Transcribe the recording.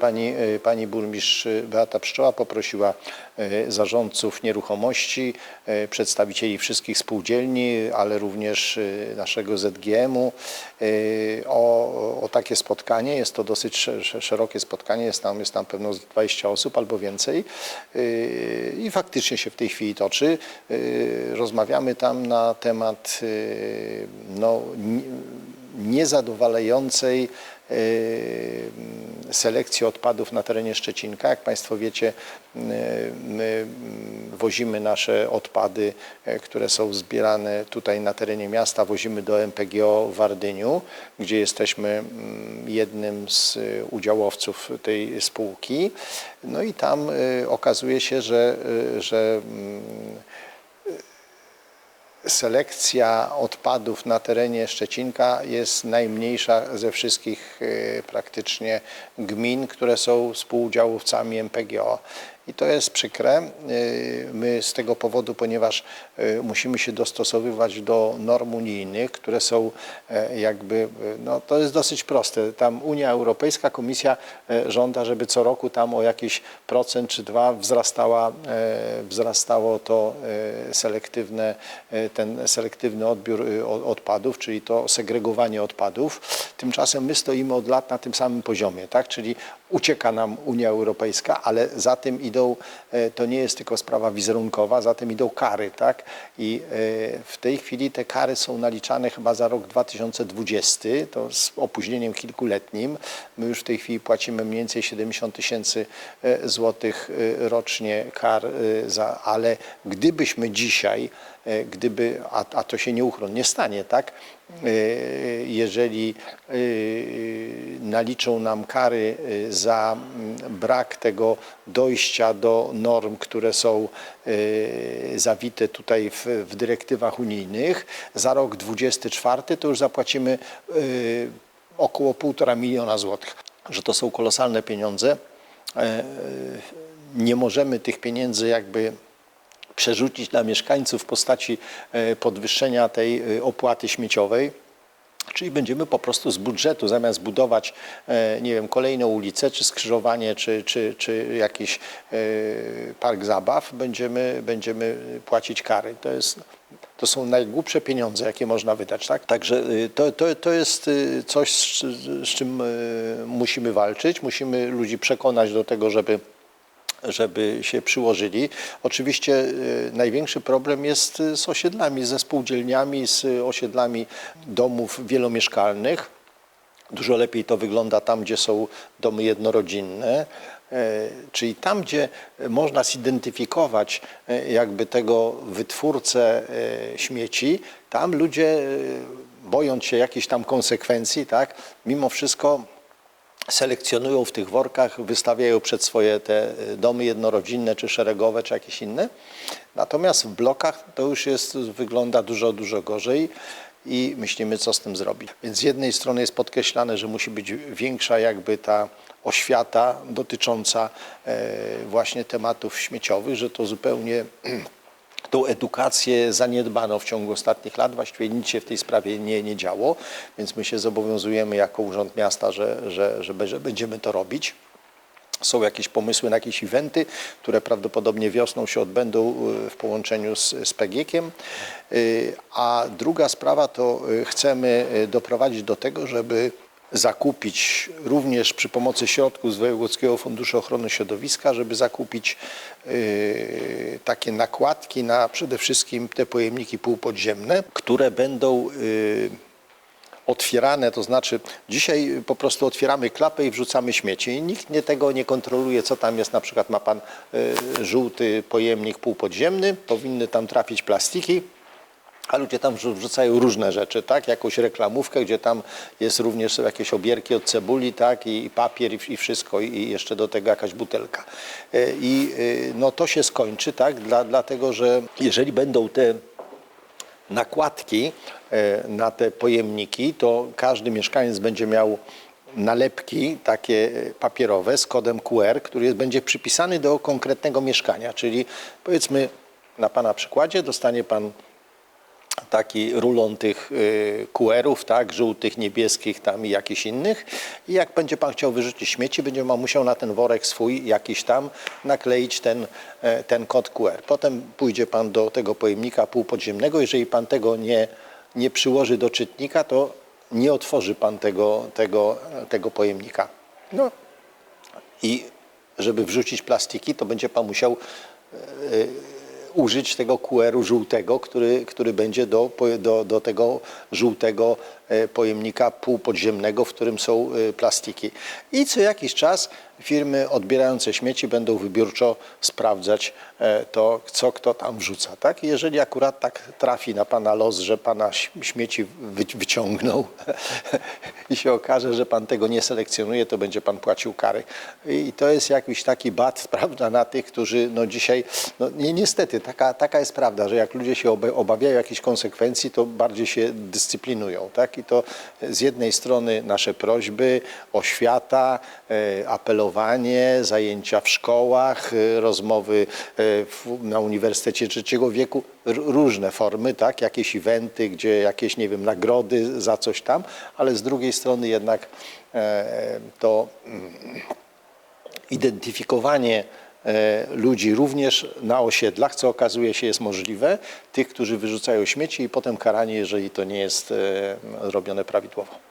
Pani, y, pani burmistrz Beata Pszczoła poprosiła y, zarządców nieruchomości, y, przedstawicieli wszystkich spółdzielni, ale również naszego ZGM-u o, o takie spotkanie. Jest to dosyć sze- sze- szerokie spotkanie, jest tam, jest tam pewno z 20 osób albo więcej i faktycznie się w tej chwili toczy. Rozmawiamy tam na temat no, ni- niezadowalającej y, selekcji odpadów na terenie Szczecinka. Jak Państwo wiecie, y, my mm, wozimy nasze odpady, e, które są zbierane tutaj na terenie miasta, wozimy do MPGO w Wardyniu, gdzie jesteśmy mm, jednym z y, udziałowców tej spółki. No i tam okazuje się, że, że mm, selekcja odpadów na terenie Szczecinka jest najmniejsza ze wszystkich e, praktycznie gmin, które są współudziałowcami MPGO. I to jest przykre. E, My z tego powodu, ponieważ e, musimy się dostosowywać do norm unijnych, które są e, jakby, e, no to jest dosyć proste. Tam Unia Europejska, Komisja e, żąda, żeby co roku tam o jakiś procent czy dwa wzrastała, wzrastało to selektywne, ten selektywny odbiór o- odpadów, czyli to segregowanie odpadów. Tymczasem my stoimy od lat na tym samym poziomie, tak? czyli ucieka nam Unia Europejska, ale za tym idą, e, to nie jest tylko sprawa wizerunkowa, za tym idą kary. Tak? I e, w tej chwili te kary są naliczane chyba za rok 2020, to z opóźnieniem kilkuletnim. My już w tej chwili płacimy mniej więcej 70 tysięcy e, złotych rocznie kar, za, ale gdybyśmy dzisiaj, gdyby, a, a to się nieuchronnie stanie, tak? E, Jeżeli e, naliczą nam kary e, za mm, brak tego dojścia do norm, które są zawite tutaj w, w dyrektywach unijnych, za rok 24 to już zapłacimy około półtora miliona złotych. Że to są kolosalne pieniądze. Nie możemy tych pieniędzy jakby przerzucić na mieszkańców w postaci e, podwyższenia tej e, opłaty śmieciowej. Czyli będziemy po prostu z budżetu, zamiast budować, e, nie wiem, kolejną ulicę, czy skrzyżowanie, czy, czy, czy jakiś park zabaw, będziemy, będziemy płacić kary. To jest to są najgłupsze pieniądze, jakie można wydać. Tak? Także y, to, to, to jest y, coś, z, z czym y, musimy walczyć. Musimy ludzi przekonać do tego, żeby żeby się przyłożyli. Oczywiście y, największy problem jest y, z osiedlami, ze spółdzielniami, z osiedlami domów wielomieszkalnych. Dużo lepiej to wygląda tam, gdzie są domy jednorodzinne, e, czyli tam, gdzie można zidentyfikować e, jakby tego wytwórcę e, śmieci, tam ludzie, bojąc się jakichś tam konsekwencji, tak, mimo wszystko selekcjonują w tych workach, wystawiają przed swoje te y, domy jednorodzinne, czy szeregowe, czy jakieś inne. Natomiast w blokach to już jest, wygląda dużo, dużo gorzej i myślimy, co z tym zrobić. Więc z jednej strony jest podkreślane, że musi być większa jakby ta oświata dotycząca e, właśnie tematów śmieciowych, że to zupełnie tą edukację zaniedbano w ciągu ostatnich lat. Właściwie nic się w tej sprawie nie, nie działo, więc my się zobowiązujemy jako Urząd Miasta, że, że, że, że będziemy to robić. Są jakieś pomysły na jakieś eventy, które prawdopodobnie wiosną się odbędą y, w połączeniu z, z. Y, A druga sprawa to y, chcemy doprowadzić do tego, żeby zakupić również przy pomocy środków z Wojewódzkiego Funduszu Ochrony Środowiska, żeby zakupić y, takie nakładki na przede wszystkim te pojemniki półpodziemne, które będą y, otwierane, to znaczy dzisiaj po prostu otwieramy klapę i wrzucamy śmieci i nikt nie tego nie kontroluje, co tam jest. Na przykład ma pan y, żółty pojemnik półpodziemny, powinny tam trafić plastiki, a ludzie tam wrzu- wrzucają różne rzeczy, tak? Jakąś reklamówkę, gdzie tam jest również są jakieś obierki od cebuli, tak? I, papier i, wszystko i jeszcze do tego jakaś butelka. Y, I y, no to się skończy, tak? Dla, dlatego, że jeżeli będą te nakładki e, na te pojemniki, to każdy mieszkaniec będzie miał nalepki takie e, papierowe z kodem QR, który jest, będzie przypisany do konkretnego mieszkania. Czyli powiedzmy na Pana przykładzie dostanie Pan taki rulon tych y, QR-ów, tak, żółtych, niebieskich tam i jakichś innych. I jak będzie pan chciał wyrzucić śmieci, będzie pan musiał na ten worek swój jakiś tam nakleić ten, e, ten kod QR. Potem pójdzie pan do tego pojemnika półpodziemnego. Jeżeli pan tego nie, nie przyłoży do czytnika, to nie otworzy pan tego, tego, tego pojemnika. No i żeby wrzucić plastiki, to będzie pan musiał użyć tego QR-u żółtego, który, który będzie do, do, do tego żółtego e, pojemnika półpodziemnego, w którym są e, plastiki. I co jakiś czas firmy odbierające śmieci będą wybiórczo sprawdzać e, to, co kto tam wrzuca. Tak? Jeżeli akurat tak trafi na pana los, że pana śmieci wy, wyciągnął i się okaże, że pan tego nie selekcjonuje, to będzie pan płacił kary. I to jest jakiś taki bat, prawda, na tych, którzy no dzisiaj, no ni- niestety, taka, taka jest prawda, że jak ludzie się oba- obawiają jakichś konsekwencji, to bardziej się dyscyplinują, tak? I to z jednej strony nasze prośby, oświata, e, zajęcia w szkołach, e, rozmowy w, na Uniwersytecie Trzeciego Wieku, różne formy, tak? Jakieś eventy, gdzie jakieś, nie wiem, nagrody za coś tam, ale z drugiej strony jednak e, to identyfikowanie e, ludzi również na osiedlach, co okazuje się jest możliwe, tych, którzy wyrzucają śmieci i potem karanie, jeżeli to nie jest e, robione prawidłowo.